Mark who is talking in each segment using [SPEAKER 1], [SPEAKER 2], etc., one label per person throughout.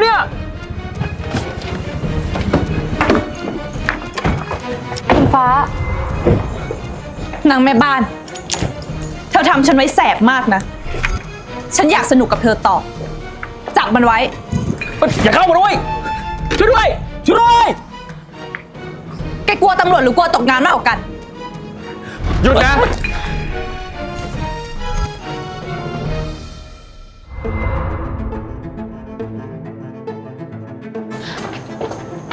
[SPEAKER 1] เนี่ย
[SPEAKER 2] คุณฟ้า
[SPEAKER 3] นางแม่บ้าน เธอทำฉันไว้แสบมากนะ ฉันอยากสนุกกับเธอต่อ จับมันไว้
[SPEAKER 1] อย่าเข้ามาด้วยช่วยด้วยช่วยด้วย
[SPEAKER 3] แกกลัวตำรวจหรือกลัวตกงานมากกว่ากัน
[SPEAKER 1] หยุดนะ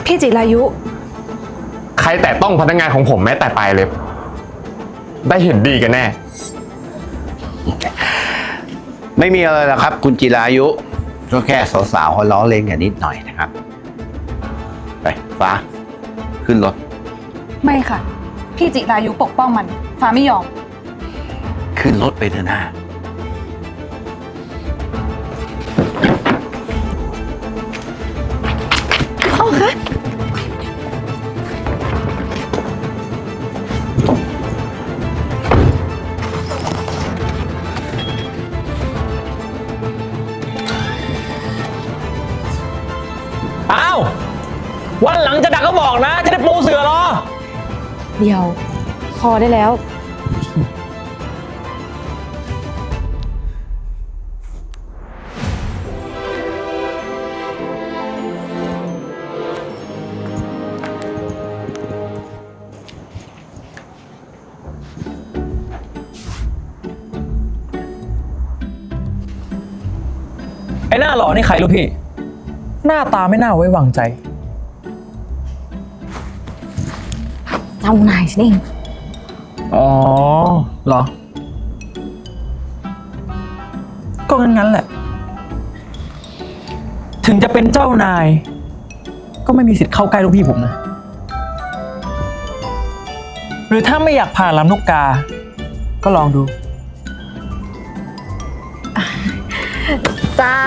[SPEAKER 3] พี่จิรายุ
[SPEAKER 4] ใครแต่ต้องพนักงานของผมแม้แต่ปลายเล็บ ได้เห็นดีกันแน่
[SPEAKER 5] ไม่มีอะไรหรอกครับ คุณจิรายุ ก็แค่สาวๆเขาล้อเล่นกันนิดหน่อยนะครับ ไปฟ้า ขึ้นรถ
[SPEAKER 3] ไม่ค่ะ พี่จิรายุปกป้องมัน ฟ้าไม่ยอม
[SPEAKER 5] ขึ้นรถไปเถอะนะ
[SPEAKER 1] อ้าว วันหลังจะดักก็บอกนะ จะได้ปูเสือรอ
[SPEAKER 2] เดี๋ยว พอได้แล้ว
[SPEAKER 1] ไอ้หน้าหล่อนี่ใครรู้พี่ หน้าตาไม่น่าไว้วางใจ
[SPEAKER 2] เจ้านายฉันเอง
[SPEAKER 1] อ๋อเหรอ ก็งั้นๆแหละ ถึงจะเป็นเจ้านาย ก็ไม่มีสิทธิ์เข้าใกล้ลูกพี่ผมนะ หรือถ้าไม่อยากผ่านลำนกกา ก็ลองดู
[SPEAKER 2] จ้า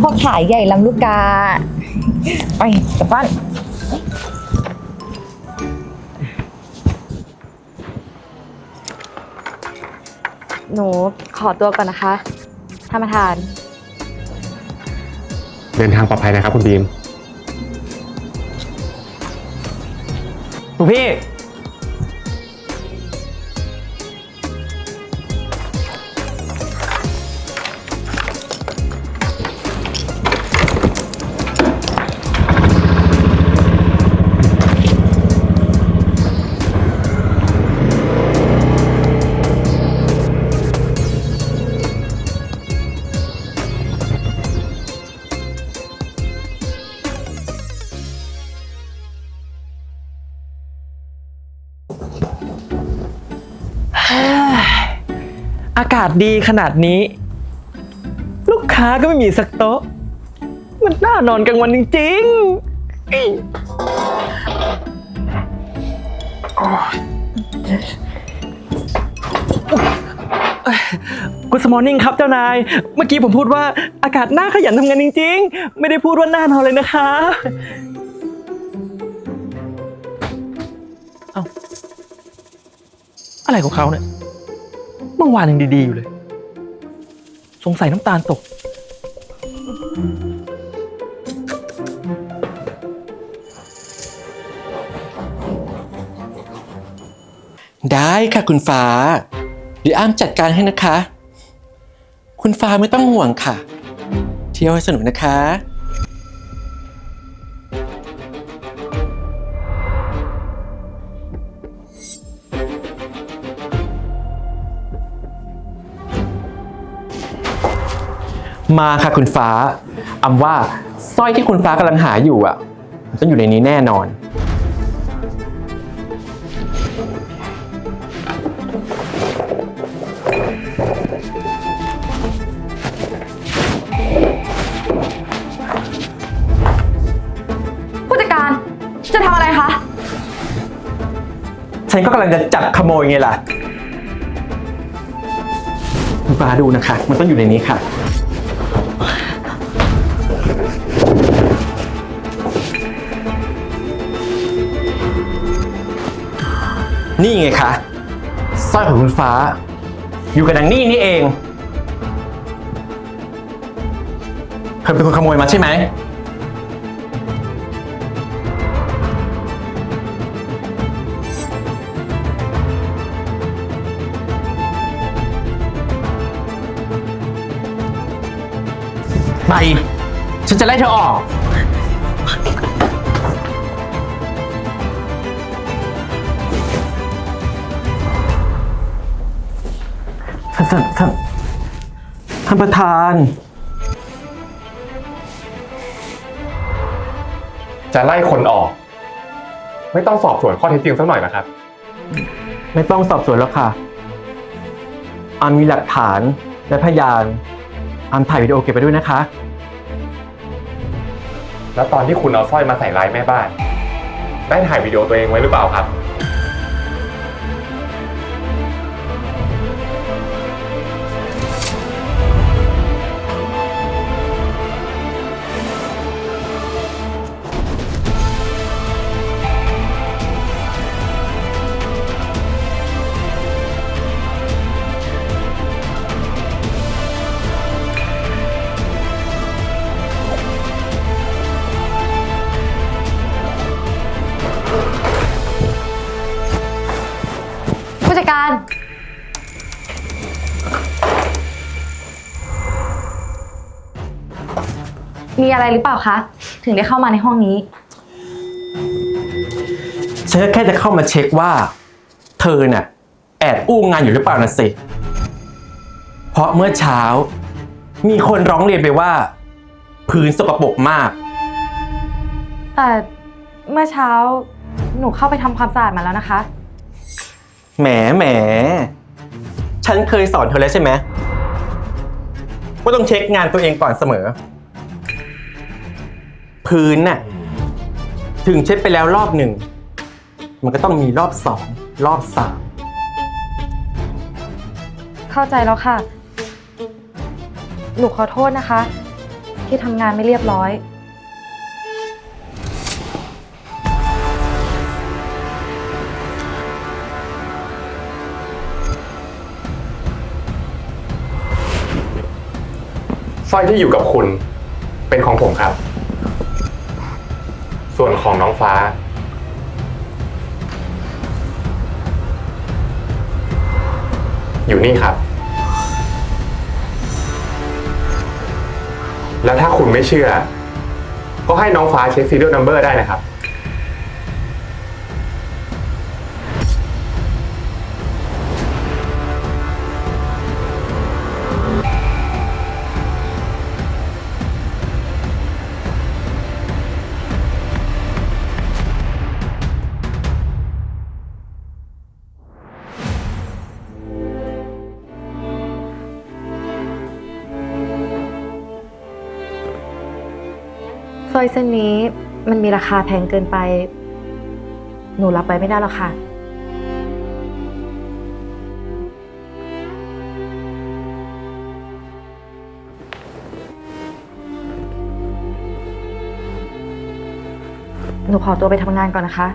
[SPEAKER 2] พ่อขายใหญ่ลำลูกกา ไปกลับบ้านหนูขอตัวก่อนนะคะท่านประธาน
[SPEAKER 4] เดินทางปลอดภัยนะครับคุณบีม
[SPEAKER 1] ลูกพี่ากาศดีขนาดนี้ ลูกค้าก็ไม่มีสักโต๊ะ มันน่านอนกลางวันจริงๆกุสมอร์นิ่งครับเจ้านาย เมื่อกี้ผมพูดว่าอากาศน่าขยันทำงานจริง ๆ ไม่ได้พูดว่าน่านอนเลยนะคะเอ้าอะไรของเขาเนี่ย มื่อวานยังดีๆอยู่เลย สงสัยน้ำตาลตก
[SPEAKER 6] ได้ค่ะคุณฟ้า เดี๋ยวอ้ามจัดการให้นะคะ คุณฟ้าไม่ต้องห่วงค่ะ เที่ยวให้สนุกนะคะ มาค่ะคุณฟ้าอำว่าสร้อยที่คุณฟ้ากำลังหาอยู่อะมันต้องอยู่ในนี้แน่นอน
[SPEAKER 3] ผู้จัดการจะทำอะไรคะ
[SPEAKER 6] ฉันก็กำลังจะจับขโมยไงล่ะ คุณฟ้าดูนะคะ มันต้องอยู่ในนี้ค่ะ นี่ไงคะสร้อยของคุณฟ้า อยู่กับนางนี่นี่เอง เธอเป็นคนขโมยมาใช่ไหม ไป ฉันจะไล่เธอออก ท่านท่านท่านท่านประธาน
[SPEAKER 4] จะไล่คนออก ไม่ต้องสอบสวนข้อเท็จจริงสักหน่อยนะครับ
[SPEAKER 6] ไม่ต้องสอบสวนแล้วค่ะอามมีหลักฐานและพยานอามถ่ายวิดีโอเก็บไปด้วยนะคะ
[SPEAKER 4] แล้วตอนที่คุณเอาสร้อยมาใส่ร้ายแม่บ้าน ได้ถ่ายวิดีโอตัวเองไว้หรือเปล่าครับ
[SPEAKER 2] มีอะไรหรือเปล่าคะ ถึงได้เข้ามาในห้องนี้
[SPEAKER 6] ฉันก็แค่จะเข้ามาเช็คว่า เธอน่ะแอบอู้งานอยู่หรือเปล่านะสิ เพราะเมื่อเช้า มีคนร้องเรียนไปว่า พื้นสกปรกมาก
[SPEAKER 2] แต่เมื่อเช้าหนูเข้าไปทำความสะอาดมาแล้วนะคะ
[SPEAKER 6] แหมแหม ฉันเคยสอนเธอแล้วใช่ไหมว่าต้องเช็คงานตัวเองก่อนเสมอ พื้นน่ะถึงเช็ดไปแล้วรอบหนึ่ง มันก็ต้องมีรอบสองรอบสาม
[SPEAKER 2] เข้าใจแล้วค่ะ หนูขอโทษนะคะ ที่ทำงานไม่เรียบร้อย
[SPEAKER 4] สร้อยที่อยู่กับคุณเป็นของผมครับ ส่วนของน้องฟ้า อยู่นี่ครับ แล้วถ้าคุณไม่เชื่อ ก็ให้น้องฟ้าเช็ค serial number ได้นะครับ
[SPEAKER 2] ร้อยเส้นนี้มันมีราคาแพงเกินไป หนูรับไว้ไม่ได้หรอกค่ะ หนูขอตัวไปทำงานก่อนนะคะ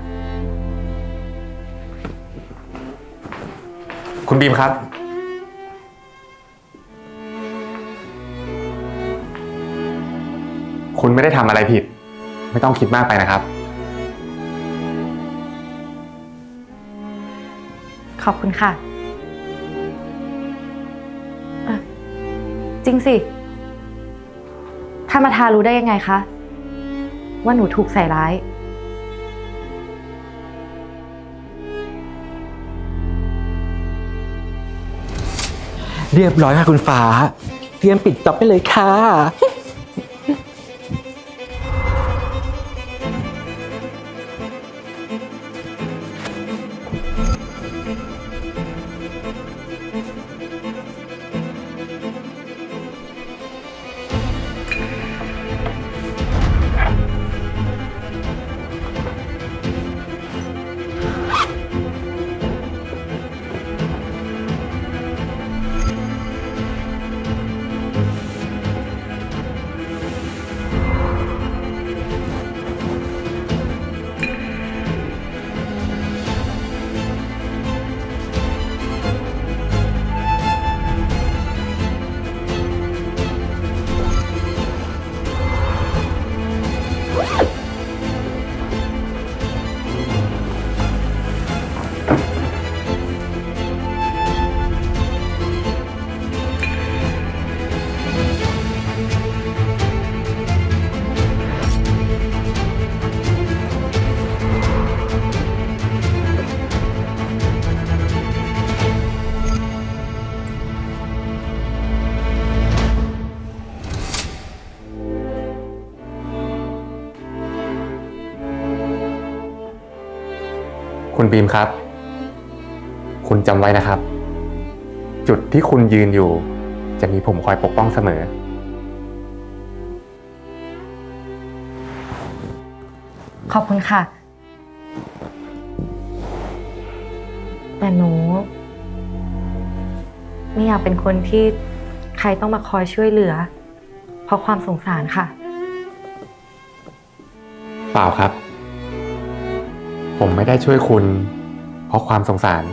[SPEAKER 4] คุณบีมครับ คุณไม่ได้ทำอะไรผิด ไม่ต้องคิดมากไปนะครับ
[SPEAKER 2] ขอบคุณค่ะอะ จริงสิท่านประธานรู้ได้ยังไงคะ ว่าหนูถูกใส่ร้าย
[SPEAKER 6] เรียบร้อยค่ะคุณฟ้า เตรียมปิดจ็อบไปเลยค่ะ
[SPEAKER 4] บีมครับ คุณจำไว้นะครับ จุดที่คุณยืนอยู่ จะมีผมคอยปกป้องเสมอ
[SPEAKER 2] ขอบคุณค่ะ แต่หนู ไม่อยากเป็นคนที่ใครต้องมาคอยช่วยเหลือ เพราะความสงสารค่ะ
[SPEAKER 4] เปล่าครับ ผมไม่ได้ช่วยคุณ เพราะความสงสาร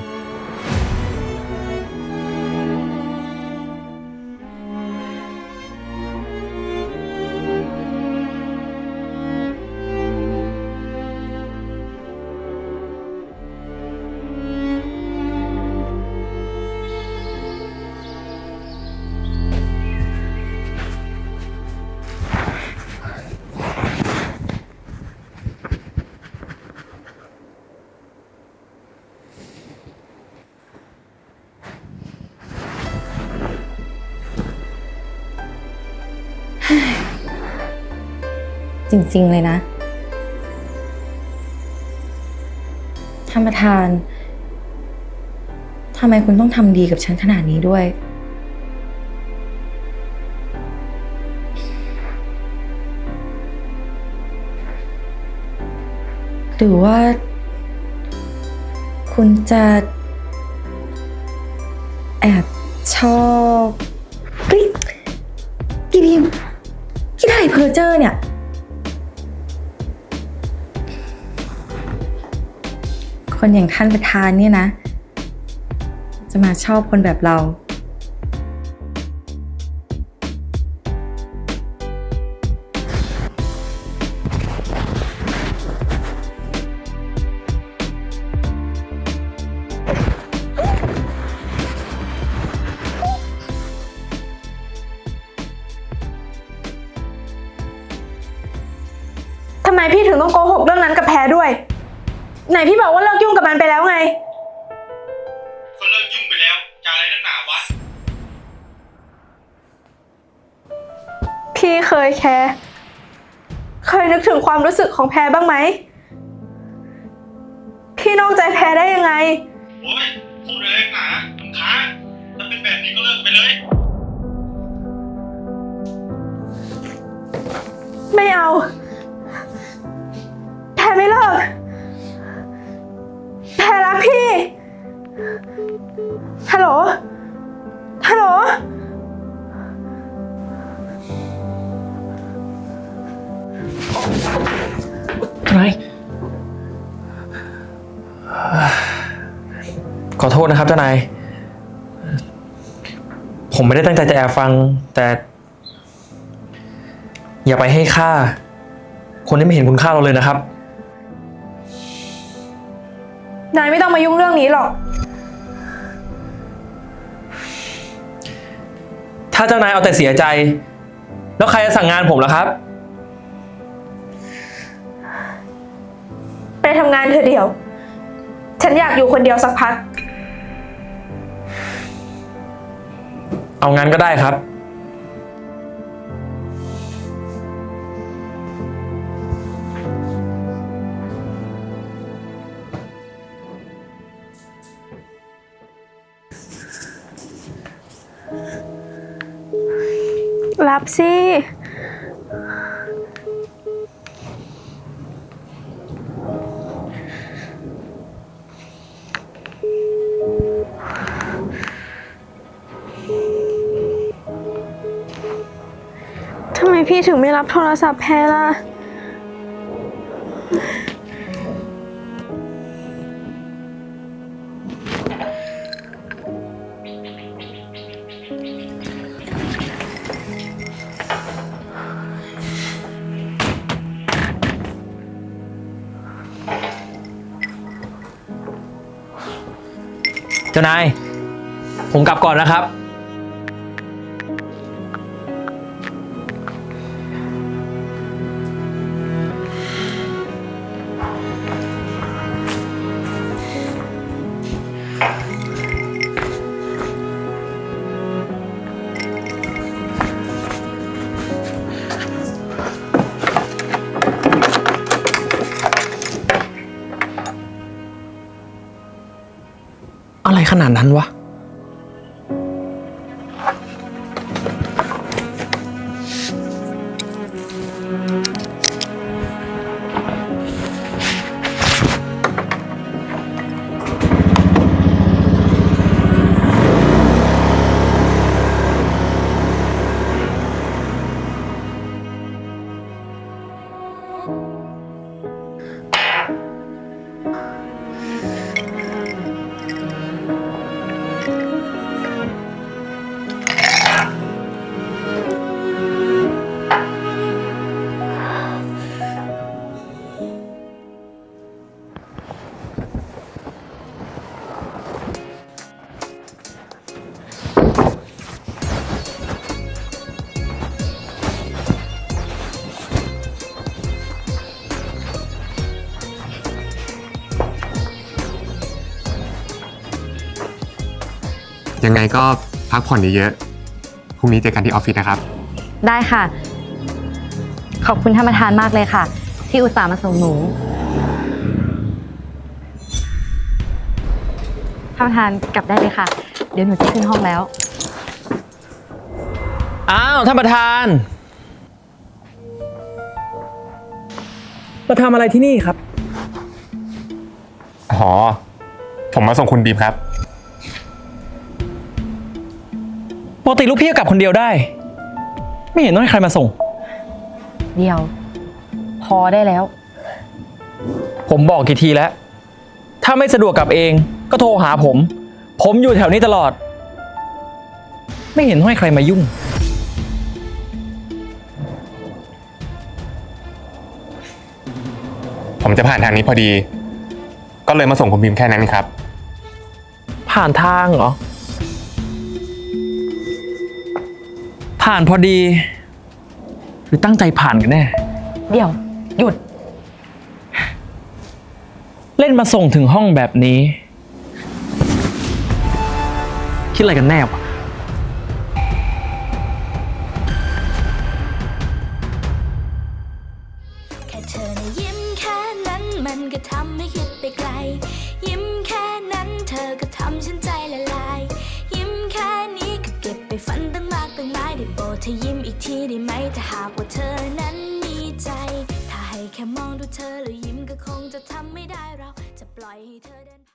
[SPEAKER 2] ริง ๆ เลยนะท่านประธาน ทำไมคุณต้องทำดีกับฉันขนาดนี้ด้วย หรือว่า คุณจะ แอบชอบเฮ้ยพี่พิมพ์ที่ถ่ายเพอเจอร์เนี่ย คนอย่างท่านประธานเนี่ยนะ จะมาชอบคนแบบเรา
[SPEAKER 7] ทำไมพี่ถึงต้องโกหกเรื่องนั้นกับแพรด้วย ไหนพี่บอกว่าเลิก ยุ่งกับมันไปแล้วไง
[SPEAKER 8] ก็เลิกยุ่งไปแล้ว จะอะไรนักหนาวะ
[SPEAKER 7] พี่เคยแคร์เคยนึกถึงความรู้สึกของแพรบ้างไหม พี่นอกใจแพรได้ยังไง
[SPEAKER 8] โอ้ยพูดอะไรนักหนาลำค้างถ้าเป็นแบบนี้ก็เลิกไปเลย
[SPEAKER 1] ครับเจ้านาย ผมไม่ได้ตั้งใจจะแอบฟัง แต่ อย่าไปให้ค่า คนที่ไม่เห็นคุณค่าเราเลยนะครับ
[SPEAKER 7] นายไม่ต้องมายุ่งเรื่องนี้หรอก
[SPEAKER 1] ถ้าเจ้านายเอาแต่เสียใจ แล้วใครจะสั่งงานผมล่ะครับ
[SPEAKER 7] ไปทำงานเธอเดียว ฉันอยากอยู่คนเดียวสักพัก
[SPEAKER 1] เอางั้นก็ได้ครับ
[SPEAKER 7] รับสิ ถึงไม่รับโทรศัพท์แพรล่ะ
[SPEAKER 1] เจ้านาย ผมกลับก่อนนะครับ ขนาดนั้นวะ
[SPEAKER 4] ยังไงก็พักผ่อนเยอะๆพรุ่งนี้เจอกันที่ออฟฟิศนะครับ
[SPEAKER 2] ได้ค่ะ ขอบคุณท่านประธานมากเลยค่ะ ที่อุตส่าห์มาส่งหนูท่านประธานกลับได้เลยค่ะ เดี๋ยวหนูจะขึ้นห้องแล้ว
[SPEAKER 1] อ้าวท่านประธาน มาทำอะไรที่นี่ครับ
[SPEAKER 4] อ๋อ ผมมาส่งคุณบีมครับ
[SPEAKER 1] ปกติลูกพี่ก็กลับคนเดียวได้ ไม่เห็นต้องให้ใครมาส่ง
[SPEAKER 2] เดียว พอได้แล้ว
[SPEAKER 1] ผมบอกกี่ทีแล้ว ถ้าไม่สะดวกกลับเองก็โทรหาผม ผมอยู่แถวนี้ตลอด ไม่เห็นต้องให้ใครมายุ่ง
[SPEAKER 4] ผมจะผ่านทางนี้พอดี ก็เลยมาส่งคุณบีมแค่นั้นครับ
[SPEAKER 1] ผ่านทางเหรอ ผ่านพอดี หรือตั้งใจผ่านกันแน่
[SPEAKER 2] เดี๋ยว หยุด
[SPEAKER 1] เล่นมาส่งถึงห้องแบบนี้ คิดอะไรกันแน่วะ